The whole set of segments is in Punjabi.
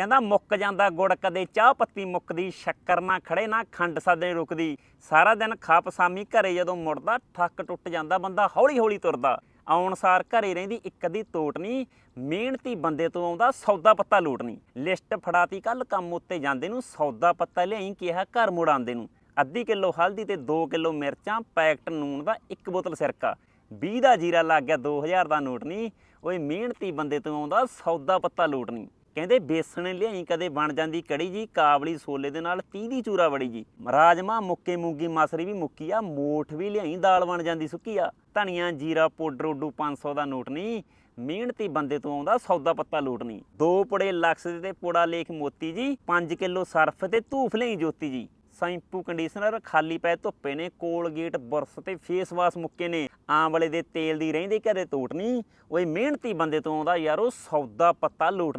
ਕਹਿੰਦਾ ਮੁੱਕ ਜਾਂਦਾ ਗੁੜ, ਕਦੇ ਚਾਹ ਪੱਤੀ ਮੁੱਕਦੀ, ਸ਼ੱਕਰ ਨਾ ਖੜੇ ਨਾ ਖੰਡ ਸਾਦੇ ਰੁਕਦੀ। ਸਾਰਾ ਦਿਨ ਖਾਪਸਾਮੀ ਘਰੇ ਜਦੋਂ ਮੁੜਦਾ ਥੱਕ ਟੁੱਟ ਜਾਂਦਾ ਬੰਦਾ ਹੌਲੀ ਹੌਲੀ ਤੁਰਦਾ। ਆਉਣ ਸਾਰ ਘਰੇ ਰਹਿੰਦੀ, ਇੱਕ ਅੱਧੀ ਤੋਟ ਨਹੀਂ ਮਿਹਨਤੀ ਬੰਦੇ ਤੋਂ ਆਉਂਦਾ, ਸੌਦਾ ਪੱਤਾ ਲੂਟ ਲਿਸਟ ਫੜਾਤੀ ਕੱਲ ਕੰਮ ਉੱਤੇ ਜਾਂਦੇ ਨੂੰ, ਸੌਦਾ ਪੱਤਾ ਲਿਆਈ ਕਿਹਾ ਘਰ ਮੁੜ ਆਉਂਦੇ ਨੂੰ। ਅੱਧੀ ਕਿਲੋ ਹਲਦੀ ਤੇ 2 ਕਿਲੋ ਮਿਰਚਾਂ, ਪੈਕਟ ਨੂਣ ਦਾ ਇੱਕ ਬੋਤਲ ਸਿਰਕਾ। 20 ਦਾ ਜੀਰਾ ਲੱਗ ਗਿਆ 2000 ਦਾ ਨੋਟ ਨਹੀਂ ਓਏ, ਮਿਹਨਤੀ ਬੰਦੇ ਤੋਂ ਆਉਂਦਾ, ਸੌਦਾ ਪੱਤਾ ਲੂਟ ਕਹਿੰਦੇ ਬੇਸਣ ਲਿਆਈ ਕਦੇ ਬਣ ਜਾਂਦੀ ਕੜੀ ਜੀ, ਕਾਬਲੀ ਸੋਲੇ ਦੇ ਨਾਲ 30 ਦੀ ਚੂਰਾ ਵੜੀ ਜੀ। ਰਾਜਮਾ ਮੁੱਕੇ ਮੂੰਗੀ ਮਸਰੀ ਵੀ ਮੁੱਕੀ ਆ, ਮੋਠ ਵੀ ਲਿਆਈ, ਦਾਲ ਬਣ ਜਾਂਦੀ ਸੁੱਕੀ ਆ। ਧਨੀਆ, ਜੀਰਾ, ਪਾਊਡਰ, ਉਡੂ 500 ਦਾ ਨੋਟ ਨਹੀਂ, ਮਿਹਨਤੀ ਬੰਦੇ ਤੋਂ ਆਉਂਦਾ ਸੌਦਾ ਪੱਤਾ ਲੂਟ ਨਹੀਂ। ਦੋ ਪੁੜੇ ਲਕਸ ਦੇ ਤੇ ਪੁੜਾ ਲੇਖ ਮੋਤੀ ਜੀ 5 ਕਿਲੋ ਸਰਫ ਤੇ ਧੂਫ ਲਈ ਜੋਤੀ ਜੀ। ਸ਼ੈਂਪੂ ਕੰਡੀਸ਼ਨਰ ਖਾਲੀ ਪਏ ਧੁੱਪੇ ਨੇ, ਕੋਲਗੇਟ, ਬੁਰਸ ਤੇ ਫੇਸ ਵਾਸ਼ ਮੁੱਕੇ ਨੇ। ਆਂਵਲੇ ਦੇ ਤੇਲ ਦੀ ਰਹਿੰਦੇ ਘਰੇ ਤੋਟ ਨਹੀਂ, ਓਏ ਮਿਹਨਤੀ ਬੰਦੇ ਤੋਂ ਆਉਂਦਾ ਯਾਰੋ ਸੌਦਾ ਪੱਤਾ ਲੂਟ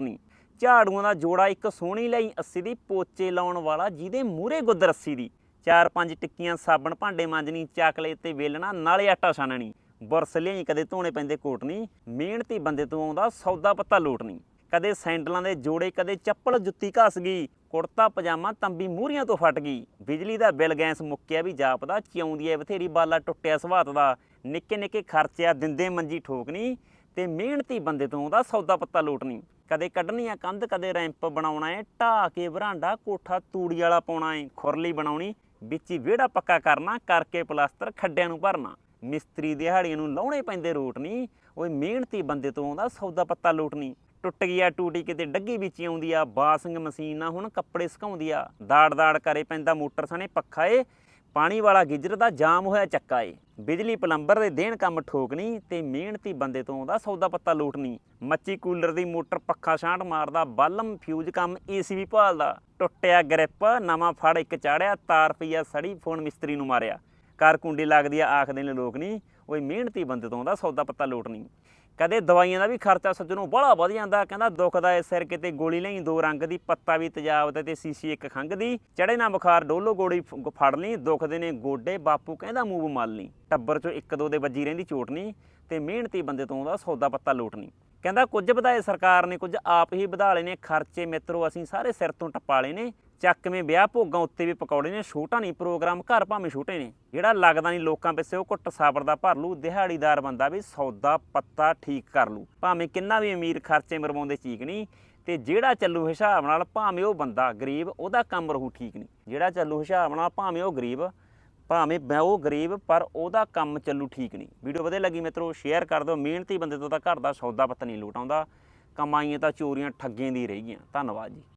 ਝਾੜੂਆਂ ਦਾ ਜੋੜਾ ਇੱਕ ਸੋਹਣੀ ਲਈ 80 ਦੀ ਪੋਚੇ ਲਾਉਣ ਵਾਲਾ, ਜਿਹਦੇ ਮੂਹਰੇ ਗੁੱਦ ਰੱਸੀ ਦੀ। ਚਾਰ ਪੰਜ ਟਿੱਕੀਆਂ ਸਾਬਣ ਭਾਂਡੇ ਮਾਂਜਣੀ ਚਾਕਲੇ ਤੇ ਵੇਲਣਾ, ਨਾਲੇ ਆਟਾ ਛਾਣਨੀ ਬੁਰਸ ਲਿਆਈ, ਕਦੇ ਧੋਣੇ ਪੈਂਦੇ ਕੋਟ ਮਿਹਨਤੀ ਬੰਦੇ ਤੋਂ ਆਉਂਦਾ ਸੌਦਾ ਪੱਤਾ ਲੋਟ ਕਦੇ ਸੈਂਡਲਾਂ ਦੇ ਜੋੜੇ, ਕਦੇ ਚੱਪਲ ਜੁੱਤੀ ਘਸ ਗਈ। ਕੁੜਤਾ, ਪਜਾਮਾ, ਤੰਬੀ ਮੂਹਰੀਆਂ ਤੋਂ ਫਟ ਗਈ। ਬਿਜਲੀ ਦਾ ਬਿੱਲ ਗੈਸ ਮੁੱਕਿਆ ਵੀ ਜਾਪਦਾ, ਚਿਉਂਦੀ ਐ, ਬਥੇਰੀ ਬਾਲਾ ਟੁੱਟਿਆ ਸਵਾਤ ਦਾ। ਨਿੱਕੇ ਨਿੱਕੇ ਖਰਚਿਆ ਦਿੰਦੇ ਮੰਜੀ ਠੋਕਣੀ ਤੇ ਮਿਹਨਤੀ ਬੰਦੇ ਤੋਂ ਆਉਂਦਾ ਸੌਦਾ ਪੱਤਾ ਲੋਟ ਨਹੀਂ ਕਦੇ ਕੱਢਣੀ ਆ ਕੰਧ, ਕਦੇ ਰੈਂਪ ਬਣਾਉਣਾ ਏ ਢਾ ਕੇ ਵਰਾਂਡਾ, ਕੋਠਾ ਤੂੜੀ ਵਾਲਾ ਪਾਉਣਾ ਏ, ਖੁਰਲੀ ਬਣਾਉਣੀ, ਵਿੱਚ ਹੀ ਵਿਹੜਾ ਪੱਕਾ ਕਰਨਾ, ਕਰਕੇ ਪਲਾਸਟਰ ਖੱਡਿਆਂ ਨੂੰ ਭਰਨਾ। ਮਿਸਤਰੀ ਦਿਹਾੜੀਆਂ ਨੂੰ ਲਾਉਣੇ ਪੈਂਦੇ ਰੋਟ ਨਹੀਂ ਓਏ ਮਿਹਨਤੀ ਬੰਦੇ ਤੋਂ ਆਉਂਦਾ ਸੌਦਾ ਪੱਤਾ ਲੋਟ ਨਹੀਂ ਟੁੱਟ ਗਿਆ, ਟੂਟੀ ਕਿਤੇ ਡੱਗੀ ਵਿੱਚ ਆਉਂਦੀ ਆ, ਬਾਸਿੰਗ ਮਸ਼ੀਨ ਨਾਲ ਹੁਣ ਕੱਪੜੇ ਸੁਕਾਉਂਦੀ ਆ। ਦਾੜ ਦਾੜ ਕਰੇ ਪੈਂਦਾ ਮੋਟਰ ਸਣੇ ਪੱਖਾ ਏ ਪਾਣੀ ਵਾਲਾ ਗਿੱਜਰ ਦਾ ਜਾਮ ਹੋਇਆ ਚੱਕਾ ਏ। ਬਿਜਲੀ ਪਲੰਬਰ ਦੇ ਦੇਣ ਕੰਮ ਠੋਕਣੀ ਤੇ ਮਿਹਨਤੀ ਬੰਦੇ ਤੋਂ ਆਉਂਦਾ ਸੌਦਾ ਪੱਤਾ ਲੂਟਣੀ ਮੱਚੀ ਕੂਲਰ ਦੀ ਮੋਟਰ ਪੱਖਾ ਛਾਂਟ ਮਾਰਦਾ ਬਾਲਮ ਫਿਊਜ਼ ਕੰਮ ਏਸੀ ਵੀ ਭਾਲਦਾ। ਟੁੱਟਿਆ ਗ੍ਰਿਪ, ਨਵਾਂ ਫੜ ਇੱਕ ਚਾੜਿਆ, ਤਾਰ ਪਈਆ ਸੜੀ ਫੋਨ ਮਿਸਤਰੀ ਨੂੰ ਮਾਰਿਆ। ਕਾਰ ਕੁੰਡੀ ਲੱਗਦੀ ਆ, ਆਖਦੇ ਨੇ ਲੋਕ ਨਹੀਂ, ਓਏ ਮਿਹਨਤੀ ਬੰਦੇ ਤੋਂ ਆਉਂਦਾ ਸੌਦਾ ਪੱਤਾ ਲੋਟਣੀ ਕਦੇ ਦਵਾਈਆਂ ਦਾ ਵੀ ਖਰਚਾ ਸੱਜਣੋਂ ਬੜਾ ਵਧ ਜਾਂਦਾ। ਕਹਿੰਦਾ ਦੁੱਖ ਦਾ ਇਸ ਸਿਰ ਕਿਤੇ ਗੋਲੀ ਲਈ ਦੋ ਰੰਗ ਦੀ ਪੱਤਾ ਵੀ ਤੇਜ਼ਾਬ ਦਾ ਤੇ ਸੀਸੀ ਇੱਕ ਖੰਗ ਦੀ। ਚੜੇ ਨਾ ਬੁਖਾਰ ਡੋਲੋ ਗੋੜੀ ਫ- ਫੜ ਲਈ, ਦੁੱਖ ਦੇ ਨੇ ਗੋਡੇ ਬਾਪੂ ਕਹਿੰਦਾ ਮੂੰਹ ਮਲ ਲਈ ਟੱਬਰ ਚੋਂ ਇੱਕ ਦੋ ਦੇ ਵੱਜੀ ਰਹਿੰਦੀ ਚੋਟ ਨਹੀਂ ਤੇ ਮਿਹਨਤੀ ਬੰਦੇ ਤੋਂ ਉਹਦਾ ਸੌਦਾ ਪੱਤਾ ਲੋਟ ਨਹੀਂ। ਕਹਿੰਦਾ ਕੁਝ ਵਧਾਏ ਸਰਕਾਰ ਨੇ, ਕੁਝ ਆਪ ਹੀ ਵਧਾ ਲਏ ਨੇ, ਖਰਚੇ ਮਿੱਤਰੋ ਅਸੀਂ ਸਾਰੇ ਸਿਰ ਤੋਂ ਟੱਪਾ ਲਏ ਨੇ। ਚੱਕਵੇਂ ਵਿਆਹ ਭੋਗਾਂ ਉੱਤੇ ਵੀ ਪਕੌੜੇ ਨੇ, ਛੋਟਾ ਨਹੀਂ, ਪ੍ਰੋਗਰਾਮ ਘਰ ਭਾਵੇਂ ਛੋਟੇ ਨੇ। ਜਿਹੜਾ ਲੱਗਦਾ ਨਹੀਂ ਲੋਕਾਂ ਪਿੱਛੇ, ਉਹ ਘੁੱਟ ਸਾਬਰ ਦਾ ਭਰ ਲੂ ਦਿਹਾੜੀਦਾਰ ਬੰਦਾ ਵੀ ਸੌਦਾ ਪੱਤਾ ਠੀਕ ਕਰ ਲੂ ਭਾਵੇਂ ਕਿੰਨਾ ਵੀ ਅਮੀਰ ਖਰਚੇ ਮਰਵਾਉਂਦੇ ਚੀਕ ਨਹੀਂ, ਤੇ ਜਿਹੜਾ ਚੱਲੂ ਹਿਸਾਬ ਨਾਲ ਭਾਵੇਂ ਉਹ ਬੰਦਾ ਗਰੀਬ, ਉਹਦਾ ਕੰਮ ਰਹੂ ਠੀਕ ਨਹੀਂ। ਜਿਹੜਾ ਚੱਲੂ ਹਿਸਾਬ ਨਾਲ ਭਾਵੇਂ ਉਹ ਗਰੀਬ, ਭਾਵੇਂ ਮੈਂ ਉਹ ਗਰੀਬ, ਪਰ ਉਹਦਾ ਕੰਮ ਚੱਲੂ ਠੀਕ ਨਹੀਂ। ਵੀਡੀਓ ਵਧੀਆ ਲੱਗੀ ਮਿੱਤਰੋ, ਸ਼ੇਅਰ ਕਰ ਦਿਓ। ਮਿਹਨਤੀ ਬੰਦੇ ਤੋਂ ਤਾਂ ਘਰ ਦਾ ਸੌਦਾ ਪੱਤਾ ਨਹੀਂ ਲੂਟ ਆਉਂਦਾ। ਕਮਾਈਆਂ ਤਾਂ ਚੋਰੀਆਂ ਠੱਗੀਆਂ ਦੀ ਰਹਿ ਗਈਆਂ ਧੰਨਵਾਦ ਜੀ।